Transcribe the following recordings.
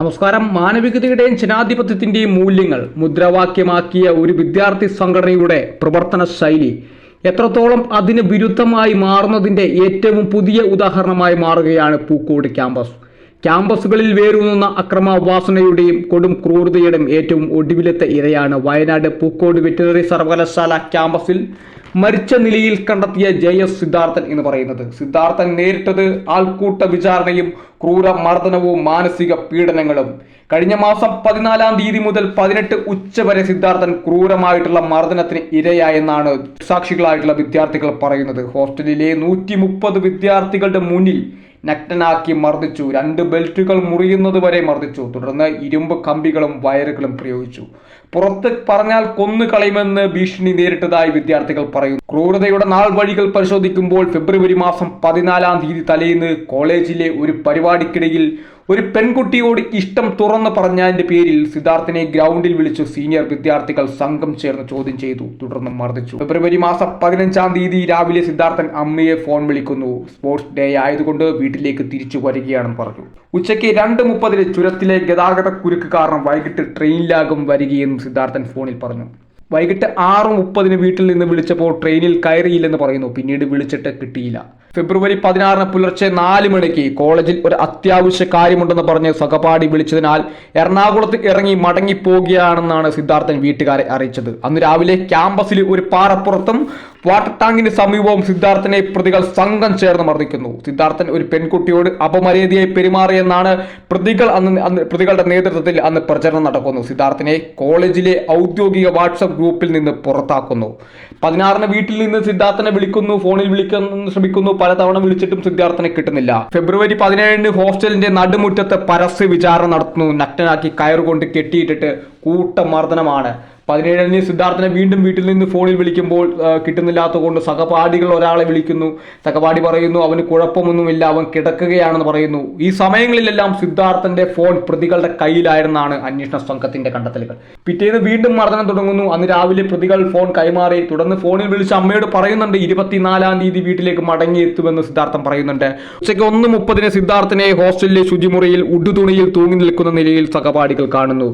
നമസ്കാരം. മാനവികതയുടെയും ജനാധിപത്യത്തിന്റെയും മൂല്യങ്ങൾ മുദ്രാവാക്യമാക്കിയ ഒരു വിദ്യാർത്ഥി സംഘടനയുടെ പ്രവർത്തന ശൈലി എത്രത്തോളം അതിന് വിരുദ്ധമായി മാറുന്നതിന്റെ ഏറ്റവും പുതിയ ഉദാഹരണമായി മാറുകയാണ് പൂക്കോട് ക്യാമ്പസ്. ക്യാമ്പസുകളിൽ വേരൂന്നുന്ന അക്രമവാസനയുടെയും കൊടും ക്രൂരതയുടെയും ഏറ്റവും ഒടുവിലത്തെ ഇരയാണ് വയനാട് പൂക്കോട് വെറ്റിനറി സർവകലാശാല ക്യാമ്പസിൽ മരിച്ച നിലയിൽ കണ്ടെത്തിയ ജെ എസ് സിദ്ധാർത്ഥൻ എന്ന് പറയുന്നത്. സിദ്ധാർത്ഥൻ നേരിട്ടത് ആൾക്കൂട്ട വിചാരണയും ക്രൂര മർദ്ദനവും മാനസിക പീഡനങ്ങളും. കഴിഞ്ഞ മാസം പതിനാലാം തീയതി മുതൽ പതിനെട്ട് ഉച്ച വരെ സിദ്ധാർത്ഥൻ ക്രൂരമായിട്ടുള്ള മർദ്ദനത്തിന് ഇരയായെന്നാണ് സാക്ഷികളായിട്ടുള്ള വിദ്യാർത്ഥികൾ പറയുന്നത്. ഹോസ്റ്റലിലെ നൂറ്റി വിദ്യാർത്ഥികളുടെ മുന്നിൽ നഗ്നനാക്കി മർദ്ദിച്ചു. രണ്ട് ബെൽറ്റുകൾ മുറിയുന്നത് വരെ മർദ്ദിച്ചു. തുടർന്ന് ഇരുമ്പ് കമ്പികളും വയറുകളും പ്രയോഗിച്ചു. പുറത്ത് പറഞ്ഞാൽ കൊന്നു കളയുമെന്ന് ഭീഷണി നേരിട്ടതായി വിദ്യാർത്ഥികൾ പറയുന്നു. ക്രൂരതയുടെ നാൾ വഴികൾ പരിശോധിക്കുമ്പോൾ ഫെബ്രുവരി മാസം പതിനാലാം തീയതി തലേന്ന് കോളേജിലെ ഒരു പരിപാടിക്കിടയിൽ ഒരു പെൺകുട്ടിയോട് ഇഷ്ടം തുറന്നു പറഞ്ഞതിന്റെ പേരിൽ സിദ്ധാർത്ഥിനെ ഗ്രൗണ്ടിൽ വിളിച്ചു സീനിയർ വിദ്യാർത്ഥികൾ സംഘം ചേർന്ന് ചോദ്യം ചെയ്തു. തുടർന്ന് മർദ്ദിച്ചു. ഫെബ്രുവരി മാസം പതിനഞ്ചാം തീയതി രാവിലെ സിദ്ധാർത്ഥൻ അമ്മയെ ഫോൺ വിളിക്കുന്നു. സ്പോർട്സ് ഡേ ആയതുകൊണ്ട് വീട്ടിലേക്ക് തിരിച്ചു വരികയാണെന്ന് പറഞ്ഞു. ഉച്ചയ്ക്ക് രണ്ട് മുപ്പതിന് ചുരത്തിലെ ഗതാഗത കുരുക്ക് കാരണം വൈകിട്ട് ട്രെയിനിലാകും വരികയെന്നും സിദ്ധാർത്ഥൻ ഫോണിൽ പറഞ്ഞു. വൈകിട്ട് ആറ് മുപ്പതിന് വീട്ടിൽ നിന്ന് വിളിച്ചപ്പോൾ ട്രെയിനിൽ കയറിയില്ലെന്ന് പറയുന്നു. പിന്നീട് വിളിച്ചിട്ട് കിട്ടിയില്ല. ഫെബ്രുവരി പതിനാറിന് പുലർച്ചെ നാല് മണിക്ക് കോളേജിൽ ഒരു അത്യാവശ്യ കാര്യമുണ്ടെന്ന് പറഞ്ഞ് സഹപാഠി വിളിച്ചതിനാൽ എറണാകുളത്ത് ഇറങ്ങി മടങ്ങിപ്പോകുകയാണെന്നാണ് സിദ്ധാർത്ഥൻ വീട്ടുകാരെ അറിയിച്ചത്. അന്ന് രാവിലെ ക്യാമ്പസിൽ ഒരു പാറപ്പുറത്തും വാട്ടർ ടാങ്കിന് സമീപവും സിദ്ധാർത്ഥനെ പ്രതികൾ സംഘം ചേർന്ന് മർദ്ദിക്കുന്നു. സിദ്ധാർത്ഥൻ ഒരു പെൺകുട്ടിയോട് അപമര്യാദയായി പെരുമാറിയെന്നാണ് പ്രതികൾ അന്ന് അന്ന് പ്രതികളുടെ നേതൃത്വത്തിൽ അന്ന് പ്രചരണം നടക്കുന്നു. സിദ്ധാർത്ഥനെ കോളേജിലെ ഔദ്യോഗിക വാട്സപ്പ് ഗ്രൂപ്പിൽ നിന്ന് പുറത്താക്കുന്നു. പതിനാറിന് വീട്ടിൽ നിന്ന് സിദ്ധാർത്ഥനെ വിളിക്കുന്നു ഫോണിൽ വിളിക്കാൻ ശ്രമിക്കുന്നു പലതവണ വിളിച്ചിട്ടും സിദ്ധാർത്ഥനെ കിട്ടുന്നില്ല. ഫെബ്രുവരി പതിനേഴിന് ഹോസ്റ്റലിന്റെ നടുമുറ്റത്ത് പരസ്യ വിചാരണ നടത്തുന്നു. നഗ്നനാക്കി കയറുകൊണ്ട് കെട്ടിയിട്ടിട്ട് കൂട്ടമർദ്ദനമാണ്. പതിനേഴിന് സിദ്ധാർത്ഥനെ വീണ്ടും വീട്ടിൽ നിന്ന് ഫോണിൽ വിളിക്കുമ്പോൾ കിട്ടുന്നില്ലാത്തതുകൊണ്ട് സഹപാഠികൾ ഒരാളെ വിളിക്കുന്നു. സഹപാഠി പറയുന്നു അവന് കുഴപ്പമൊന്നുമില്ല അവൻ കിടക്കുകയാണെന്ന് പറയുന്നു. ഈ സമയങ്ങളിലെല്ലാം സിദ്ധാർത്ഥന്റെ ഫോൺ പ്രതികളുടെ കയ്യിലായിരുന്നാണ് അന്വേഷണ സംഘത്തിന്റെ കണ്ടെത്തലുകൾ. പിറ്റേന്ന് വീണ്ടും മർദ്ദനം തുടങ്ങുന്നു. അന്ന് രാവിലെ പ്രതികൾ ഫോൺ കൈമാറി. തുടർന്ന് ഫോണിൽ വിളിച്ച് അമ്മയോട് പറയുന്നുണ്ട് ഇരുപത്തിനാലാം തീയതി വീട്ടിലേക്ക് മടങ്ങിയെത്തുമെന്ന് സിദ്ധാർത്ഥൻ പറയുന്നുണ്ട്. ഉച്ചയ്ക്ക് ഒന്ന് മുപ്പതിന് സിദ്ധാർത്ഥനെ ഹോസ്റ്റലിലെ ശുചിമുറിയിൽ ഉടുതുണിയിൽ തൂങ്ങി നിൽക്കുന്ന നിലയിൽ സഹപാഠികൾ കാണുന്നു.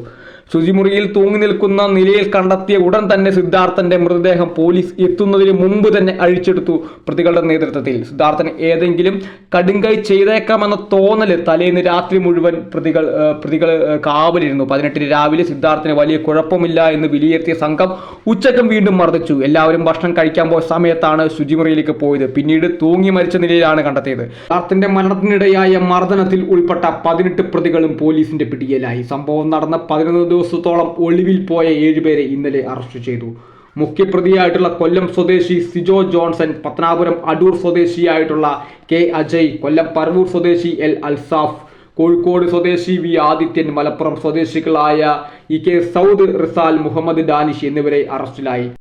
ശുചിമുറിയിൽ തൂങ്ങി നിൽക്കുന്ന നിലയിൽ കണ്ടെത്തിയ ഉടൻ തന്നെ സിദ്ധാർത്ഥന്റെ മൃതദേഹം പോലീസ് എത്തുന്നതിന് മുമ്പ് തന്നെ അഴിച്ചെടുത്തു പ്രതികളുടെ നേതൃത്വത്തിൽ. സിദ്ധാർത്ഥൻ ഏതെങ്കിലും കടുങ്കൈ ചെയ്തേക്കാമെന്ന തോന്നൽ തലേന്ന് രാത്രി മുഴുവൻ പ്രതികൾ പ്രതികൾ കാവലിരുന്നു. പതിനെട്ടിന് രാവിലെ സിദ്ധാർത്ഥന് വലിയ കുഴപ്പമില്ല എന്ന് വിലയിരുത്തിയ സംഘം ഉച്ചക്കം വീണ്ടും മർദ്ദിച്ചു. എല്ലാവരും ഭക്ഷണം കഴിക്കാൻ പോയ സമയത്താണ് ശുചിമുറിയിലേക്ക് പോയത്. പിന്നീട് തൂങ്ങി മരിച്ച നിലയിലാണ് കണ്ടെത്തിയത്. സിദ്ധാർത്ഥന്റെ മരണത്തിനിടയായ മർദ്ദനത്തിൽ ഉൾപ്പെട്ട പതിനെട്ട് പ്രതികളും പോലീസിന്റെ പിടിയിലായി. സംഭവം നടന്ന പതിനൊന്ന് ദിവസത്തോളം ഒളിവിൽ പോയ ഏഴുപേരെ ഇന്നലെ അറസ്റ്റ് ചെയ്തു. മുഖ്യപ്രതിയായിട്ടുള്ള കൊല്ലം സ്വദേശി സിജോ ജോൺസൺ പത്തനാപുരം അടൂർ സ്വദേശിയായിട്ടുള്ള കെ അജയ് കൊല്ലം പറവൂർ സ്വദേശി എൽ അൽസാഫ് കോഴിക്കോട് സ്വദേശി വി ആദിത്യൻ മലപ്പുറം സ്വദേശികളായ ഇ കെ സൗദ് റിസാൽ മുഹമ്മദ് ഡാനിഷ് എന്നിവരെ അറസ്റ്റിലായി.